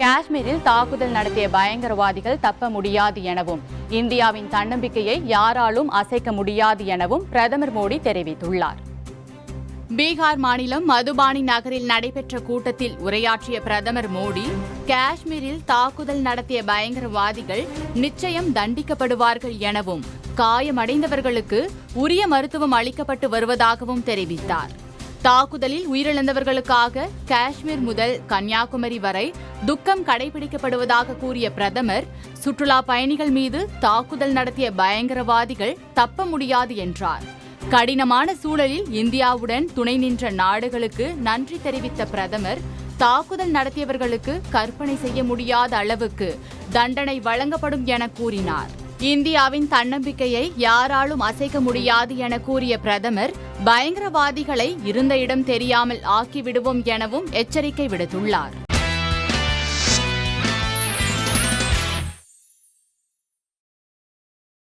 காஷ்மீரில் தாக்குதல் நடத்திய பயங்கரவாதிகள் தப்ப முடியாது எனவும் இந்தியாவின் தன்னம்பிக்கையை யாராலும் அசைக்க முடியாது எனவும் பிரதமர் மோடி தெரிவித்துள்ளார். பீகார் மாநிலம் மதுபானி நகரில் நடைபெற்ற கூட்டத்தில் உரையாற்றிய பிரதமர் மோடி காஷ்மீரில் தாக்குதல் நடத்திய பயங்கரவாதிகள் நிச்சயம் தண்டிக்கப்படுவார்கள் எனவும் காயமடைந்தவர்களுக்கு உரிய மருத்துவம் அளிக்கப்பட்டு வருவதாகவும் தெரிவித்தார். தாக்குதலில் உயிரிழந்தவர்களுக்காக காஷ்மீர் முதல் கன்னியாகுமரி வரை துக்கம் கடைபிடிக்கப்படுவதாக கூறிய பிரதமர் சுற்றுலா பயணிகள் மீது தாக்குதல் நடத்திய பயங்கரவாதிகள் தப்ப முடியாது என்றார். கடினமான சூழலில் இந்தியாவுடன் துணை நின்ற நாடுகளுக்கு நன்றி தெரிவித்த பிரதமர் தாக்குதல் நடத்தியவர்களுக்கு கற்பனை செய்ய முடியாத அளவுக்கு தண்டனை வழங்கப்படும் என கூறினார். இந்தியாவின் தன்னம்பிக்கையை யாராலும் அசைக்க முடியாது என கூறிய பிரதமர் பயங்கரவாதிகளை இருந்த இடம் தெரியாமல் ஆக்கிவிடுவோம் எனவும் எச்சரிக்கை விடுத்துள்ளார்.